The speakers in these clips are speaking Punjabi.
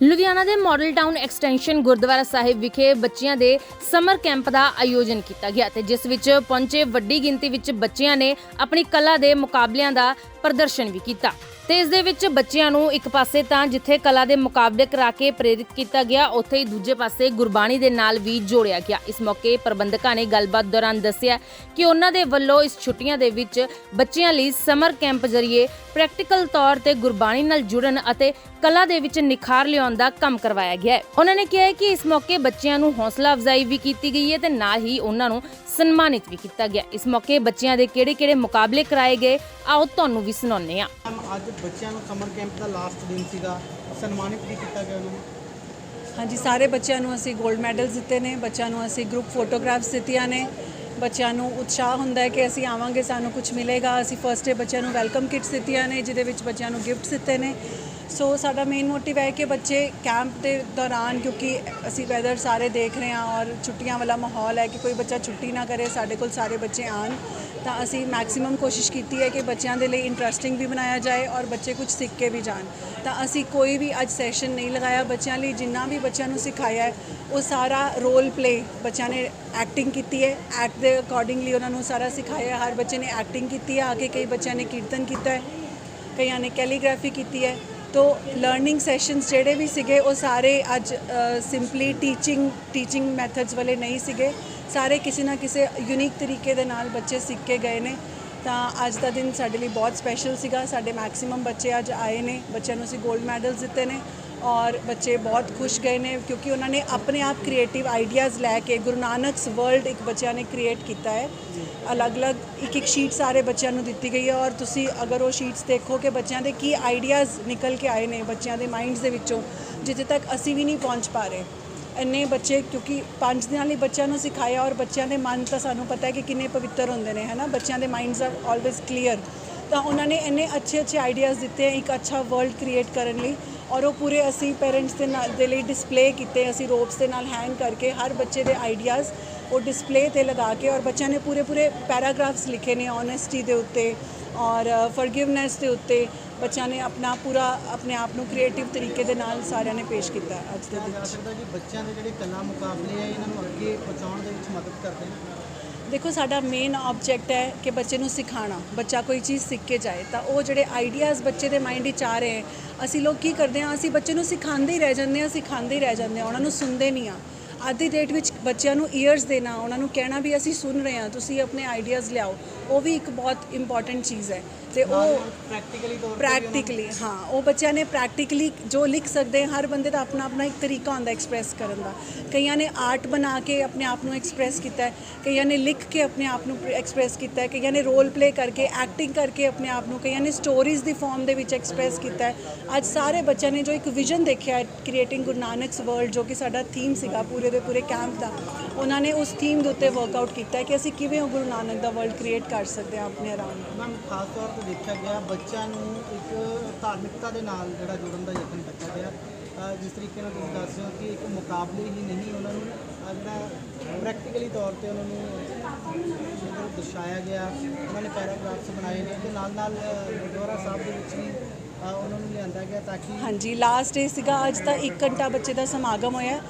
ਲੁਧਿਆਣਾ ਦੇ model town extension Gurdwara Sahib ਵਿਖੇ ਬੱਚਿਆਂ ਦੇ ਸਮਰ ਕੈਂਪ ਦਾ ਆਯੋਜਨ ਕੀਤਾ ਗਿਆ ਤੇ ਜਿਸ ਵਿੱਚ ਪਹੁੰਚੇ ਵੱਡੀ ਗਿਣਤੀ ਵਿੱਚ ਬੱਚਿਆਂ ਨੇ ਆਪਣੀ ਕਲਾ ਦੇ ਮੁਕਾਬਲਿਆਂ ਦਾ ਪ੍ਰਦਰਸ਼ਨ ਵੀ ਕੀਤਾ। ਤੇ ਇਸ ਦੇ ਵਿੱਚ ਬੱਚਿਆਂ ਨੂੰ ਇੱਕ ਪਾਸੇ ਤਾਂ ਜਿੱਥੇ ਕਲਾ ਦੇ ਮੁਕਾਬਲੇ ਕਰਾ ਕੇ ਪ੍ਰੇਰਿਤ ਕੀਤਾ ਗਿਆ, ਉੱਥੇ ਹੀ ਦੂਜੇ ਪਾਸੇ ਗੁਰਬਾਣੀ ਦੇ ਨਾਲ ਵੀ ਜੋੜਿਆ ਗਿਆ। ਇਸ ਮੌਕੇ ਪ੍ਰਬੰਧਕਾਂ ਨੇ ਗੱਲਬਾਤ ਦੌਰਾਨ ਦੱਸਿਆ ਕਿ ਉਹਨਾਂ ਦੇ ਵੱਲੋਂ ਇਸ ਛੁੱਟੀਆਂ ਦੇ ਵਿੱਚ ਬੱਚਿਆਂ ਲਈ ਸਮਰ ਕੈਂਪ ਜ਼ਰੀਏ ਪ੍ਰੈਕਟੀਕਲ ਤੌਰ ਤੇ ਗੁਰਬਾਣੀ ਨਾਲ ਜੁੜਨ ਅਤੇ ਕਲਾ ਦੇ ਵਿੱਚ ਨਿਖਾਰ ਲਿਆਉਣ ਦਾ ਕੰਮ ਕਰਵਾਇਆ ਗਿਆ ਹੈ। ਉਹਨਾਂ ਨੇ ਕਿਹਾ ਕਿ ਇਸ ਮੌਕੇ ਬੱਚਿਆਂ ਨੂੰ ਹੌਸਲਾ ਅਫਜ਼ਾਈ ਵੀ ਕੀਤੀ ਗਈ ਹੈ ਤੇ ਨਾਲ ਹੀ ਉਹਨਾਂ ਨੂੰ ਸਨਮਾਨਿਤ ਵੀ ਕੀਤਾ ਗਿਆ। ਇਸ ਮੌਕੇ ਬੱਚਿਆਂ ਦੇ ਕਿਹੜੇ-ਕਿਹੜੇ ਮੁਕਾਬਲੇ ਕਰਾਏ ਗਏ, ਆਓ ਤੁਹਾਨੂੰ ਵੀ ਸੁਣਾਉਂਦੇ ਹਾਂ। ਅੱਜ ਬੱਚਿਆਂ ਨੂੰ ਸਮਰ ਕੈਂਪ ਦਾ ਲਾਸਟ ਦਿਨ ਸੀਗਾ। ਸਨਮਾਨਿਤ ਵੀ ਕੀਤਾ ਗਿਆ ਉਹਨਾਂ। ਨੂੰ ਹਾਂਜੀ, ਸਾਰੇ ਬੱਚਿਆਂ ਨੂੰ ਅਸੀਂ 골ਡ ਮੈਡਲਸ ਦਿੱਤੇ ਨੇ, ਬੱਚਿਆਂ ਨੂੰ ਅਸੀਂ ਗਰੁੱਪ ਫੋਟੋਗ੍ਰਾਫਸ ਦਿੱਤੀਆਂ ਨੇ। ਬੱਚਿਆਂ ਨੂੰ ਉਤਸ਼ਾਹ ਹੁੰਦਾ ਹੈ ਕਿ ਅਸੀਂ ਆਵਾਂਗੇ, ਸਾਨੂੰ ਕੁਝ ਮਿਲੇਗਾ। ਅਸੀਂ ਫਰਸਟ ਡੇ ਬੱਚਿਆਂ ਨੂੰ ਵੈਲਕਮ ਕਿਟਸ ਦਿੱਤੀਆਂ ਨੇ, ਜਿਹਦੇ ਵਿੱਚ ਬੱਚਿਆਂ ਨੂੰ ਗਿਫਟਸ ਦਿੱਤੇ ਨੇ। ਸੋ ਸਾਡਾ ਮੇਨ ਮੋਟਿਵ ਹੈ ਕਿ ਬੱਚੇ ਕੈਂਪ ਦੇ ਦੌਰਾਨ, ਕਿਉਂਕਿ ਅਸੀਂ ਵੈਦਰ ਸਾਰੇ ਦੇਖ ਰਹੇ ਹਾਂ ਔਰ ਛੁੱਟੀਆਂ ਵਾਲਾ ਮਾਹੌਲ ਹੈ ਕਿ ਕੋਈ ਬੱਚਾ ਛੁੱਟੀ ਨਾ ਕਰੇ, ਸਾਡੇ ਕੋਲ ਸਾਰੇ ਬੱਚੇ ਆਣ ਤਾਂ ਅਸੀਂ ਮੈਕਸਿਮਮ ਕੋਸ਼ਿਸ਼ ਕੀਤੀ ਹੈ ਕਿ ਬੱਚਿਆਂ ਦੇ ਲਈ ਇੰਟਰਸਟਿੰਗ ਵੀ ਬਣਾਇਆ ਜਾਏ ਔਰ ਬੱਚੇ ਕੁਝ ਸਿੱਖ ਕੇ ਵੀ ਜਾਣ। ਤਾਂ ਅਸੀਂ ਕੋਈ ਵੀ ਅੱਜ ਸੈਸ਼ਨ ਨਹੀਂ ਲਗਾਇਆ, ਬੱਚਿਆਂ ਲਈ ਜਿੰਨਾ ਵੀ ਬੱਚਿਆਂ ਨੂੰ ਸਿਖਾਇਆ ਹੈ, ਉਹ ਸਾਰਾ ਰੋਲ ਪਲੇ ਬੱਚਿਆਂ ਨੇ ਐਕਟਿੰਗ ਕੀਤੀ ਹੈ। ਐਕਟ ਦੇ ਅਕੋਰਡਿੰਗਲੀ ਉਹਨਾਂ ਨੂੰ ਸਾਰਾ ਸਿਖਾਇਆ, ਹਰ ਬੱਚੇ ਨੇ ਐਕਟਿੰਗ ਕੀਤੀ ਹੈ, ਆ ਕੇ ਕਈ ਬੱਚਿਆਂ ਨੇ ਕੀਰਤਨ ਕੀਤਾ ਹੈ, ਕਈਆਂ ਨੇ ਕੈਲੀਗ੍ਰਾਫੀ ਕੀਤੀ ਹੈ। ਤੋ ਲਰਨਿੰਗ ਸੈਸ਼ਨਸ ਜਿਹੜੇ ਵੀ ਸੀਗੇ, ਉਹ ਸਾਰੇ ਅੱਜ ਸਿੰਪਲੀ ਟੀਚਿੰਗ ਟੀਚਿੰਗ ਮੈਥਡਸ ਵਾਲੇ ਨਹੀਂ ਸੀਗੇ। ਸਾਰੇ ਕਿਸੇ ਨਾ ਕਿਸੇ ਯੂਨੀਕ ਤਰੀਕੇ ਦੇ ਨਾਲ ਬੱਚੇ ਸਿੱਖ ਕੇ ਗਏ ਨੇ। ਤਾਂ ਅੱਜ ਦਾ ਦਿਨ ਸਾਡੇ ਲਈ ਬਹੁਤ ਸਪੈਸ਼ਲ ਸੀਗਾ। ਸਾਡੇ ਮੈਕਸਿਮਮ ਬੱਚੇ ਅੱਜ ਆਏ ਨੇ। ਬੱਚਿਆਂ ਨੂੰ ਅਸੀਂ 골ਡ ਮੈਡਲਸ ਦਿੱਤੇ ਨੇ। ਔਰ ਬੱਚੇ ਬਹੁਤ ਖੁਸ਼ ਗਏ ਨੇ ਕਿਉਂਕਿ ਉਹਨਾਂ ਨੇ ਆਪਣੇ ਆਪ ਕ੍ਰੀਏਟਿਵ ਆਈਡੀਆਜ਼ ਲੈ ਕੇ ਗੁਰੂ ਨਾਨਕਸ ਵਰਲਡ ਇੱਕ ਬੱਚਿਆਂ ਨੇ ਕ੍ਰੀਏਟ ਕੀਤਾ ਹੈ। ਅਲੱਗ-ਅਲੱਗ ਇੱਕ ਇੱਕ ਸ਼ੀਟ ਸਾਰੇ ਬੱਚਿਆਂ ਨੂੰ ਦਿੱਤੀ ਗਈ ਹੈ ਔਰ ਤੁਸੀਂ ਅਗਰ ਉਹ ਸ਼ੀਟਸ ਦੇਖੋ ਕਿ ਬੱਚਿਆਂ ਦੇ ਕੀ ਆਈਡੀਆਜ਼ ਨਿਕਲ ਕੇ ਆਏ ਨੇ ਬੱਚਿਆਂ ਦੇ ਮਾਈਂਡਸ ਦੇ ਵਿੱਚੋਂ, ਜਿੱਥੇ ਤੱਕ ਅਸੀਂ ਵੀ ਨਹੀਂ ਪਹੁੰਚ ਪਾ ਰਹੇ। ਇੰਨੇ ਬੱਚੇ ਕਿਉਂਕਿ ਪੰਜ ਦਿਨਾਂ ਲਈ ਬੱਚਿਆਂ ਨੂੰ ਸਿਖਾਇਆ ਔਰ ਬੱਚਿਆਂ ਦੇ ਮਨ ਤਾਂ ਸਾਨੂੰ ਪਤਾ ਹੈ ਕਿ ਕਿੰਨੇ ਪਵਿੱਤਰ ਹੁੰਦੇ ਨੇ ਹਨਾ ਬੱਚਿਆਂ ਦੇ ਮਾਈਂਡਸ ਆਰ ਆਲਵੇਸ ਕਲੀਅਰ ਤਾਂ ਉਹਨਾਂ ਨੇ ਇੰਨੇ ਅੱਛੇ ਅੱਛੇ ਆਈਡੀਆਜ਼ ਦਿੱਤੇ ਇੱਕ ਅੱਛਾ ਵਰਲਡ ਕ੍ਰੀਏਟ ਕਰਨ ਲਈ ਔਰ ਉਹ ਪੂਰੇ ਅਸੀਂ ਪੇਰੈਂਟਸ ਦੇ ਨਾਲ ਦੇ ਲਈ ਡਿਸਪਲੇ ਕੀਤੇ ਅਸੀਂ ਰੋਪਸ ਦੇ ਨਾਲ ਹੈਂਗ ਕਰਕੇ ਹਰ ਬੱਚੇ ਦੇ ਆਈਡੀਆਜ਼ ਉਹ ਡਿਸਪਲੇ ਤੇ ਲਗਾ ਕੇ ਔਰ ਬੱਚਿਆਂ ਨੇ ਪੂਰੇ ਪੂਰੇ ਪੈਰਾਗ੍ਰਾਫਸ ਲਿਖੇ ਨੇ ਓਨੈਸਟੀ ਦੇ ਉੱਤੇ ਔਰ ਫੋਰਗਿਵਨੈਸ ਦੇ ਉੱਤੇ ਬੱਚਿਆਂ ਨੇ ਆਪਣਾ ਪੂਰਾ ਆਪਣੇ ਆਪ ਨੂੰ ਕ੍ਰੀਏਟਿਵ ਤਰੀਕੇ ਦੇ ਨਾਲ ਸਾਰਿਆਂ ਨੇ ਪੇਸ਼ ਕੀਤਾ ਅੱਜ ਦੇ ਦਿਨ ਸਕਦਾ ਕਿ ਬੱਚਿਆਂ ਦੇ ਜਿਹੜੇ ਕਲਾ ਮੁਕਾਬਲੇ ਆ ਇਹਨਾਂ ਨੂੰ ਅੱਗੇ ਪਹੁੰਚਾਉਣ ਦੇ ਵਿੱਚ ਮਦਦ ਕਰਦੇ ਨੇ? ਦੇਖੋ, ਸਾਡਾ ਮੇਨ ਆਬਜੈਕਟ ਹੈ ਕਿ ਬੱਚੇ ਨੂੰ ਸਿਖਾਣਾ ਬੱਚਾ ਕੋਈ ਚੀਜ਼ ਸਿੱਖ ਕੇ ਜਾਏ, ਤਾਂ ਉਹ ਜਿਹੜੇ ਆਈਡੀਆਜ਼ ਬੱਚੇ ਦੇ ਮਾਈਂਡ ਵਿੱਚ ਆ ਰਹੇ ਹੈ, ਅਸੀਂ ਲੋਕ ਕੀ ਕਰਦੇ ਹਾਂ? ਅਸੀਂ ਬੱਚੇ ਨੂੰ ਸਿਖਾਉਂਦੇ ਹੀ ਰਹਿ ਜਾਂਦੇ ਹਾਂ, ਸਿਖਾਉਂਦੇ ਹੀ ਰਹਿ ਜਾਂਦੇ ਹਾਂ, ਉਹਨਾਂ ਨੂੰ ਸੁਣਦੇ ਨਹੀਂ ਆ ਅੱਜ ਦੀ ਡੇਟ ਵਿੱਚ ਬੱਚਿਆਂ ਨੂੰ ਈਅਰਸ ਦੇਣਾ ਉਹਨਾਂ ਨੂੰ ਕਹਿਣਾ ਵੀ ਅਸੀਂ ਸੁਣ ਰਹੇ ਹਾਂ ਤੁਸੀਂ ਆਪਣੇ ਆਈਡੀਆਜ਼ ਲਿਆਓ। ਉਹ ਵੀ ਇੱਕ ਬਹੁਤ ਇੰਪੋਰਟੈਂਟ ਚੀਜ਼ ਹੈ। ਤੇ ਉਹ ਪ੍ਰੈਕਟੀਕਲੀ ਤੌਰ ਤੇ ਪ੍ਰੈਕਟੀਕਲੀ ਹਾਂ ਉਹ ਬੱਚਿਆਂ ਨੇ ਪ੍ਰੈਕਟੀਕਲੀ ਜੋ ਲਿਖ ਸਕਦੇ ਹਰ ਬੰਦੇ ਦਾ ਆਪਣਾ ਆਪਣਾ ਇੱਕ ਤਰੀਕਾ ਹੁੰਦਾ ਐਕਸਪ੍ਰੈਸ ਕਰਨ ਦਾ। ਕਈਆਂ ਨੇ ਆਰਟ ਬਣਾ ਕੇ ਆਪਣੇ ਆਪ ਨੂੰ ਐਕਸਪ੍ਰੈਸ ਕੀਤਾ ਹੈ ਕਈਆਂ ਨੇ ਲਿਖ ਕੇ ਆਪਣੇ ਆਪ ਨੂੰ ਐਕਸਪ੍ਰੈਸ ਕੀਤਾ ਹੈ ਕਈਆਂ ਨੇ ਰੋਲ ਪਲੇ ਕਰਕੇ ਐਕਟਿੰਗ ਕਰਕੇ ਆਪਣੇ ਆਪ ਨੂੰ ਕਈਆਂ ਨੇ ਸਟੋਰੀਜ਼ ਦੀ ਫਾਰਮ ਦੇ ਵਿੱਚ ਐਕਸਪ੍ਰੈਸ ਕੀਤਾ ਹੈ। ਅੱਜ ਸਾਰੇ ਬੱਚਿਆਂ ਨੇ ਜੋ ਇੱਕ ਵਿਜ਼ਨ ਦੇਖਿਆ ਹੈ ਕ੍ਰੀਏਟਿੰਗ ਗੁਰੂ ਨਾਨਕਸ ਵਰਲਡ ਜੋ ਕਿ ਸਾਡਾ ਥੀਮ ਸੀਗਾ ਪੂਰੇ ਦੇ ਪੂਰੇ ਕੈਂਪ ਦਾ। ਉਹਨਾਂ ਨੇ ਉਸ ਥੀਮ ਦੇ ਉੱਤੇ ਵਰਕਆਊਟ ਕੀਤਾ ਕਿ ਅਸੀਂ ਕਿਵੇਂ ਉਹ ਗੁਰੂ ਨਾਨਕ ਦਾ ਵਰਲਡ ਕ੍ਰੀਏਟ ਕਰ ਸਕਦੇ ਹਾਂ ਆਪਣੇ ਅਰਾਊਂਡ ਮੈਮ ਖਾਸ ਤੌਰ ਤੇ ਦੇਖਿਆ ਗਿਆ ਬੱਚਿਆਂ ਨੂੰ ਇੱਕ ਧਾਰਮਿਕਤਾ ਦੇ ਨਾਲ ਜਿਹੜਾ ਜੁੜਨ ਦਾ ਯਤਨ ਕੀਤਾ ਗਿਆ। ਜਿਸ ਤਰੀਕੇ ਨਾਲ ਤੁਸੀਂ ਦੱਸ ਰਹੇ ਹੋ ਕਿ ਇੱਕ ਮੁਕਾਬਲੇ ਹੀ ਨਹੀਂ ਉਹਨਾਂ ਨੂੰ ਜਿਹੜਾ ਪ੍ਰੈਕਟੀਕਲੀ ਤੌਰ ਤੇ ਉਹਨਾਂ ਨੂੰ ਦਰਸਾਇਆ ਗਿਆ। ਉਹਨਾਂ ਨੇ ਪੈਰਾਗ੍ਰਾਫਸ ਬਣਾਏ ਨੇ ਤੇ ਨਾਲ ਨਾਲ ਗੁਰਦੁਆਰਾ ਸਾਹਿਬ ਦੇ ਵਿੱਚ ਵੀ ਉਹਨਾਂ ਨੂੰ ਲਿਆਂਦਾ ਗਿਆ ਤਾਂ ਕਿ ਹਾਂਜੀ ਲਾਸਟ ਡੇ ਸੀਗਾ। ਅੱਜ ਤਾਂ 1 ਘੰਟਾ ਬੱਚੇ ਦਾ ਸਮਾਗਮ ਹੋਇਆ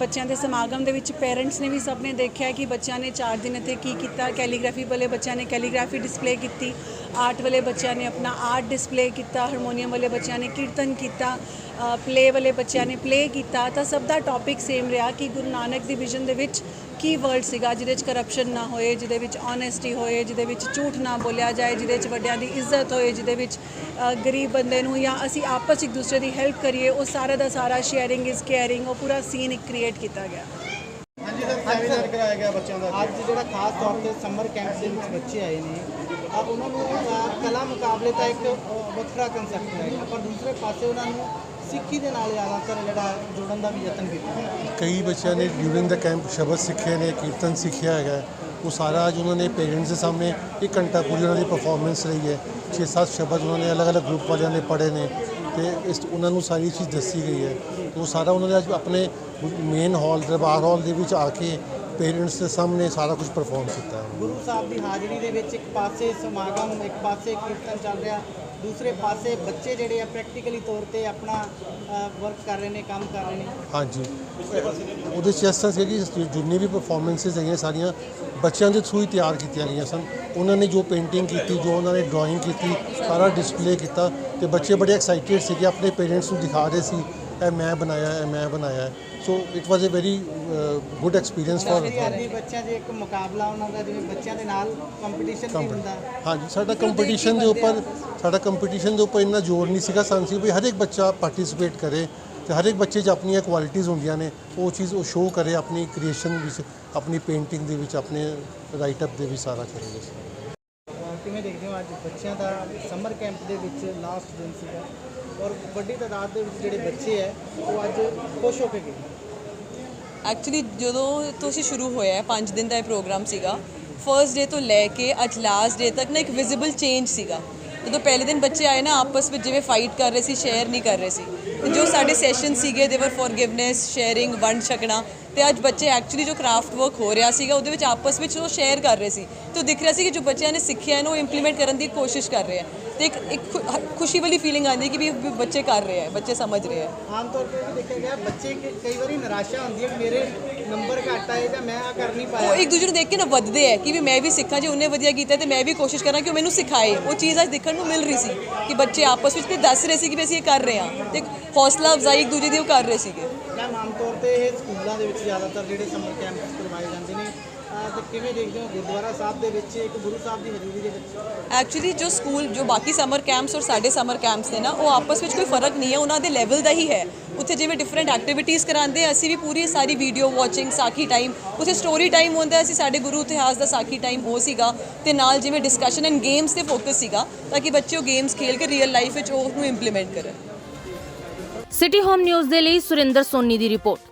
ਬੱਚਿਆਂ ਦੇ ਸਮਾਗਮ ਦੇ ਵਿੱਚ ਪੇਰੈਂਟਸ ਨੇ ਵੀ ਸਭ ਨੇ ਦੇਖਿਆ ਕਿ ਬੱਚਿਆਂ ਨੇ 4 ਦਿਨ ਇੱਥੇ ਕੀ ਕੀਤਾ ਕੈਲੀਗ੍ਰਾਫੀ ਵਾਲੇ ਬੱਚਿਆਂ ਨੇ ਕੈਲੀਗ੍ਰਾਫੀ ਡਿਸਪਲੇ ਕੀਤੀ ਆਰਟ ਵਾਲੇ ਬੱਚਿਆਂ ਨੇ ਆਪਣਾ ਆਰਟ ਡਿਸਪਲੇ ਕੀਤਾ ਹਾਰਮੋਨੀਅਮ ਵਾਲੇ ਬੱਚਿਆਂ ਨੇ ਕੀਰਤਨ ਕੀਤਾ ਪਲੇ ਵਾਲੇ ਬੱਚਿਆਂ ਨੇ ਪਲੇ ਕੀਤਾ, ਤਾਂ ਸਭ ਦਾ ਟੌਪਿਕ ਸੇਮ ਰਿਹਾ ਕਿ ਗੁਰੂ ਨਾਨਕ ਦੀ ਵਿਜ਼ਨ ਦੇ ਵਿੱਚ ਕੀ ਵਰਲਡ ਸੀਗਾ ਜਿਹਦੇ ਵਿੱਚ ਕਰਪਸ਼ਨ ਨਾ ਹੋਏ ਜਿਹਦੇ ਵਿੱਚ ਓਨੈਸਟੀ ਹੋਏ ਜਿਹਦੇ ਵਿੱਚ ਝੂਠ ਨਾ ਬੋਲਿਆ ਜਾਏ ਜਿਹਦੇ ਵਿੱਚ ਵੱਡਿਆਂ ਦੀ ਇੱਜ਼ਤ ਹੋਏ ਜਿਹਦੇ ਵਿੱਚ ਗਰੀਬ ਬੰਦੇ ਨੂੰ ਜਾਂ ਅਸੀਂ ਆਪਸ 'ਚ ਇੱਕ ਦੂਸਰੇ ਦੀ ਹੈਲਪ ਕਰੀਏ ਉਹ ਸਾਰਾ ਦਾ ਸਾਰਾ ਸ਼ੇਅਰਿੰਗ ਇਜ਼ ਕੇਅਰਿੰਗ ਉਹ ਪੂਰਾ ਸੀਨ ਇੱਕ ਕ੍ਰੀਏਟ ਕੀਤਾ ਗਿਆ ਹਾਂਜੀ ਸੈਮੀਨਾਰ ਕਰਾਇਆ ਗਿਆ ਬੱਚਿਆਂ ਦਾ ਅੱਜ ਜਿਹੜਾ ਖਾਸ ਤੌਰ ਤੇ ਸਮਰ ਕੈਂਪ ਦੇ ਵਿੱਚ ਬੱਚੇ ਆਏ ਨੇ ਆ ਉਹਨਾਂ ਨੂੰ ਕਲਾ ਮੁਕਾਬਲੇ ਤਾਂ ਇੱਕ ਵੱਖਰਾ ਕਨਸੈਪਟ ਹੈ। ਪਰ ਦੂਸਰੇ ਪਾਸੇ ਉਹਨਾਂ ਨੂੰ ਸਿੱਖੀ ਦੇ ਨਾਲ ਜ਼ਿਆਦਾਤਰ ਜਿਹੜਾ ਜੋੜਨ ਦਾ ਵੀ ਯਤਨ ਕੀਤਾ। ਕਈ ਬੱਚਿਆਂ ਨੇ ਡਿਊਰਿੰਗ ਦਾ ਕੈਂਪ ਸ਼ਬਦ ਸਿੱਖੇ ਨੇ, ਕੀਰਤਨ ਸਿੱਖਿਆ ਹੈਗਾ। ਉਹ ਸਾਰਾ ਅੱਜ ਉਹਨਾਂ ਨੇ ਪੇਰੈਂਟਸ ਦੇ ਸਾਹਮਣੇ ਇੱਕ ਘੰਟਾ ਪੂਰੀ ਉਹਨਾਂ ਦੀ ਪਰਫਾਰਮੈਂਸ ਰਹੀ ਹੈ। 6-7 ਸ਼ਬਦ ਉਹਨਾਂ ਨੇ ਅਲੱਗ-ਅਲੱਗ ਗਰੁੱਪ ਵਾਲਿਆਂ ਨੇ ਪੜ੍ਹੇ ਨੇ ਤੇ ਇਸ ਉਹਨਾਂ ਨੂੰ ਸਾਰੀ ਚੀਜ਼ ਦੱਸੀ ਗਈ ਹੈ। ਉਹ ਸਾਰਾ ਉਹਨਾਂ ਨੇ ਅੱਜ ਆਪਣੇ ਮੇਨ ਹਾਲ ਦਰਬਾਰ ਹਾਲ ਦੇ ਵਿੱਚ ਆ ਕੇ ਪੇਰੈਂਟਸ ਦੇ ਸਾਹਮਣੇ ਸਾਰਾ ਕੁਝ ਪਰਫਾਰਮ ਕੀਤਾ ਹੈ। ਗੁਰੂ ਸਾਹਿਬ ਦੀ ਹਾਜ਼ਰੀ ਦੇ ਵਿੱਚ ਇੱਕ ਪਾਸੇ ਸਮਾਗਮ ਇੱਕ ਪਾਸੇ ਕੀਰਤਨ ਚੱਲ ਰਿਹਾ ਦੂਸਰੇ ਪਾਸੇ ਬੱਚੇ ਜਿਹੜੇ ਆ ਪ੍ਰੈਕਟੀਕਲੀ ਤੌਰ ਤੇ ਆਪਣਾ ਵਰਕ ਕਰ ਰਹੇ ਨੇ ਕੰਮ ਕਰ ਰਹੇ ਨੇ। ਹਾਂਜੀ। ਉਹਦੇ 'ਚ ਇਸ ਤਰ੍ਹਾਂ ਸੀ ਕਿ ਜਿੰਨੀ ਵੀ ਪਰਫਾਰਮੈਂਸਿਸ ਹੈਗੀਆਂ ਸਾਰੀਆਂ ਬੱਚਿਆਂ ਦੇ ਥਰੂ ਹੀ ਤਿਆਰ ਕੀਤੀਆਂ ਗਈਆਂ ਸਨ। ਉਹਨਾਂ ਨੇ ਜੋ ਪੇਂਟਿੰਗ ਕੀਤੀ ਜੋ ਉਹਨਾਂ ਨੇ ਡਰਾਇੰਗ ਕੀਤੀ ਸਾਰਾ ਡਿਸਪਲੇ ਕੀਤਾ ਤੇ ਬੱਚੇ ਬੜੇ ਐਕਸਾਈਟਿਡ ਸੀ ਕਿ ਆਪਣੇ ਪੇਰੈਂਟਸ ਨੂੰ ਦਿਖਾ ਰਹੇ ਸੀ ਇਹ ਮੈਂ ਬਣਾਇਆ ਇਹ ਮੈਂ ਬਣਾਇਆ so it was a very good experience for ਕਾਫੀ ਆਦੀ ਬੱਚਿਆਂ 'ਚ ਇੱਕ ਮੁਕਾਬਲਾ ਉਹਨਾਂ ਦਾ ਜਿਵੇਂ ਬੱਚਿਆਂ ਦੇ ਨਾਲ ਕੰਪੀਟੀਸ਼ਨ ਵੀ ਹੁੰਦਾ ਹਾਂਜੀ ਸਾਡਾ ਕੰਪੀਟੀਸ਼ਨ ਦੇ ਉੱਪਰ ਸਾਡਾ ਕੰਪੀਟੀਸ਼ਨ ਦੇ ਉੱਪਰ ਇੰਨਾ ਜ਼ੋਰ ਨਹੀਂ ਸੀਗਾ ਸਾਨੂੰ ਸੀ ਵੀ ਹਰ ਇੱਕ ਬੱਚਾ ਪਾਰਟਿਸਿਪੇਟ ਕਰੇ ਤੇ ਹਰ ਇੱਕ ਬੱਚੇ 'ਚ ਆਪਣੀਆਂ ਕੁਆਲਿਟੀਆਂ ਹੁੰਦੀਆਂ ਨੇ। ਉਹ ਚੀਜ਼ ਉਹ ਸ਼ੋਅ ਕਰੇ ਆਪਣੀ ਕ੍ਰੀਏਸ਼ਨ ਵਿੱਚ ਆਪਣੀ ਪੇਂਟਿੰਗ ਦੇ ਵਿੱਚ ਆਪਣੇ ਰਾਈਟ ਅਪ ਦੇ ਵਿੱਚ ਸਾਰਾ ਕਰੇ ਕਿਵੇਂ ਦੇਖਦੇ ਹੋ ਅੱਜ ਬੱਚਿਆਂ ਦਾ ਸਮਰ ਕੈਂਪ ਦੇ ਵਿੱਚ ਲਾਸਟ ਦਿਨ ਸੀਗਾ? ਔਰ ਵੱਡੀ ਤਾਦਾਦ ਦੇ ਵਿੱਚ ਜਿਹੜੇ ਬੱਚੇ ਹੈ, ਉਹ ਅੱਜ ਖੁਸ਼ ਹੋ ਕੇ ਗਏ। ਐਕਚੁਅਲੀ ਜਦੋਂ ਤੁਸੀਂ ਸ਼ੁਰੂ ਹੋਇਆ ਪੰਜ ਦਿਨ ਦਾ ਇਹ ਪ੍ਰੋਗਰਾਮ ਸੀਗਾ ਫਰਸਟ ਡੇ ਤੋਂ ਲੈ ਕੇ ਅੱਜ ਲਾਸਟ ਡੇ ਤੱਕ ਨਾ ਇੱਕ ਵਿਜ਼ੀਬਲ ਚੇਂਜ ਸੀਗਾ। ਜਦੋਂ ਪਹਿਲੇ ਦਿਨ ਬੱਚੇ ਆਏ ਨਾ, ਆਪਸ ਵਿੱਚ ਜਿਵੇਂ ਫਾਈਟ ਕਰ ਰਹੇ ਸੀ ਸ਼ੇਅਰ ਨਹੀਂ ਕਰ ਰਹੇ ਸੀ। ਜੋ ਸਾਡੇ ਸੈਸ਼ਨ ਸੀਗੇ ਦੇ ਵਰ ਫੋਰਗਿਵਨੈਸ ਸ਼ੇਅਰਿੰਗ ਵੰਡ ਛਕਣਾ ਤੇ ਅੱਜ ਬੱਚੇ ਐਕਚੁਅਲੀ ਜੋ ਕਰਾਫਟ ਵਰਕ ਹੋ ਰਿਹਾ ਸੀਗਾ ਉਹਦੇ ਵਿੱਚ ਆਪਸ ਵਿੱਚ ਉਹ ਸ਼ੇਅਰ ਕਰ ਰਹੇ ਸੀ। ਤੇ ਉਹ ਦਿਖ ਰਿਹਾ ਸੀ ਕਿ ਜੋ ਬੱਚਿਆਂ ਨੇ ਸਿੱਖਿਆ ਹੈ ਨਾ ਉਹ ਇੰਪਲੀਮੈਂਟ ਕਰਨ ਦੀ ਕੋਸ਼ਿਸ਼ ਕਰ ਰਹੇ ਹੈ। ਤੇ ਇੱਕ ਇੱਕ ਖੁਸ਼ੀ ਵਾਲੀ ਫੀਲਿੰਗ ਆਉਂਦੀ ਕਿ ਵੀ ਬੱਚੇ ਕਰ ਰਹੇ ਹੈ ਬੱਚੇ ਸਮਝ ਰਹੇ ਹੈ। ਆਮ ਤੌਰ ਤੇ ਵੀ ਦੇਖਿਆ ਗਿਆ ਬੱਚੇ ਕਈ ਵਾਰੀ ਨਿਰਾਸ਼ਾ ਹੁੰਦੀ ਹੈ ਕਿ ਮੇਰੇ ਨੰਬਰ ਘੱਟ ਆਏ ਜਾਂ ਮੈਂ ਆ ਕਰ ਨਹੀਂ ਉਹ ਪਾਇਆ ਇੱਕ ਦੂਜੇ ਨੂੰ ਦੇਖ ਕੇ ਨਾ ਵੱਧਦੇ ਹੈ ਕਿ ਵੀ ਮੈਂ ਵੀ ਸਿੱਖਾਂ ਜੇ ਉਹਨੇ ਵਧੀਆ ਕੀਤਾ ਤੇ ਮੈਂ ਵੀ ਕੋਸ਼ਿਸ਼ ਕਰਾਂ ਕਿ ਉਹ ਮੈਨੂੰ ਸਿਖਾਏ। ਉਹ ਚੀਜ਼ ਅੱਜ ਦੇਖਣ ਨੂੰ ਮਿਲ ਰਹੀ ਸੀ ਕਿ ਬੱਚੇ ਆਪਸ ਵਿੱਚ ਤੇ ਦੱਸ ਰਹੇ ਸੀ ਕਿ ਵੀ ਅਸੀਂ ਇਹ ਕਰ ਰਹੇ ਹਾਂ। ਤੇ ਹੌਸਲਾ ਅਫਜ਼ਾਈ ਇੱਕ ਦੂਜੇ ਦੀ ਉਹ ਕਰ ਰਹੇ ਸੀਗੇ। ਮੈਮ ਆਮ ਤੌਰ ਤੇ ਇਹ ਸਕੂਲਾਂ ਦੇ ਵਿੱਚ ਜ਼ਿਆਦਾਤਰ ਜਿਹੜੇ ਸਮਰ ਕੈਂਪਸ ਕਰਵਾਏ ਜਾਂਦੇ ਨੇ। ਤੇ ਕਿਵੇਂ ਦੇਖਦੇ ਹੋ ਗੁਰਦੁਆਰਾ ਸਾਹਿਬ ਦੇ ਵਿੱਚ ਇੱਕ ਗੁਰੂ ਸਾਹਿਬ ਦੀ ਹਜ਼ੂਰੀ ਦੇ ਵਿੱਚ? ਐਕਚੁਅਲੀ ਜੋ ਸਕੂਲ ਜੋ ਬਾਕੀ ਸਮਰ ਕੈਂਪਸ ਔਰ ਸਾਡੇ ਸਮਰ ਕੈਂਪਸ ਨੇ ਨਾ, ਉਹ ਆਪਸ ਵਿੱਚ ਕੋਈ ਫ਼ਰਕ ਨਹੀਂ ਹੈ, ਉਹਨਾਂ ਦੇ ਲੈਵਲ ਦਾ ਹੀ ਹੈ। ਉੱਥੇ ਜਿਵੇਂ ਡਿਫਰੈਂਟ ਐਕਟੀਵਿਟੀਜ਼ ਕਰਾਉਂਦੇ ਅਸੀਂ ਵੀ ਪੂਰੀ ਸਾਰੀ ਵੀਡੀਓ ਵਾਚਿੰਗ ਸਾਖੀ ਟਾਈਮ ਉੱਥੇ ਸਟੋਰੀ ਟਾਈਮ ਹੁੰਦਾ ਅਸੀਂ ਸਾਡੇ ਗੁਰੂ ਇਤਿਹਾਸ ਦਾ ਸਾਖੀ ਟਾਈਮ ਉਹ ਸੀਗਾ, ਤੇ ਨਾਲ ਜਿਵੇਂ ਡਿਸਕਸ਼ਨ ਐਂਡ ਗੇਮਸ ਤੇ ਫੋਕਸ ਸੀਗਾ, ਤਾਂ ਕਿ ਬੱਚੇ ਉਹ ਗੇਮਸ ਖੇਲ ਕੇ ਰੀਅਲ ਲਾਈਫ ਵਿੱਚ ਉਹ ਨੂੰ ਇੰਪਲੀਮੈਂਟ ਕਰਨ। ਸਿਟੀ ਹੋਮ ਨਿਊਜ਼ ਦੇ ਲਈ ਸੁਰਿੰਦਰ ਸੋਨੀ ਦੀ ਰਿਪੋਰਟ।